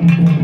Thank you.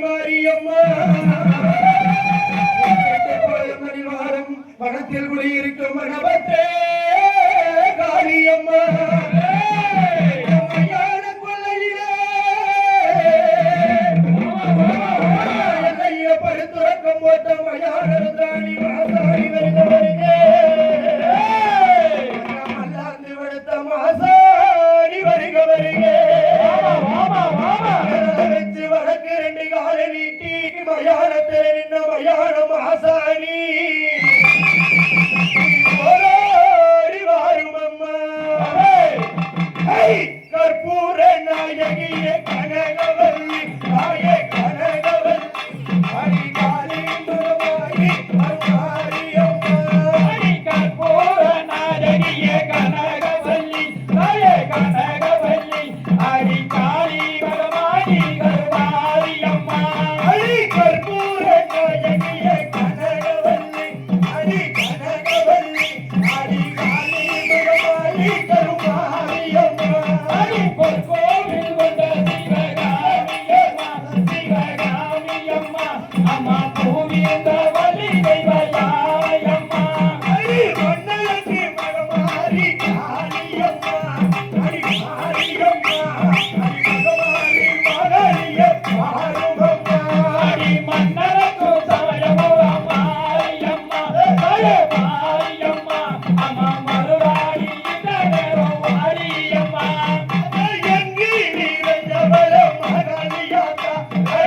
Mariamma மணிவாரம் மனத்தில் குடியிருக்கும் மகபத்தே காளியம்மா படுத்துறக்கம் போட்ட மயான ராணி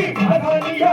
அழகானியா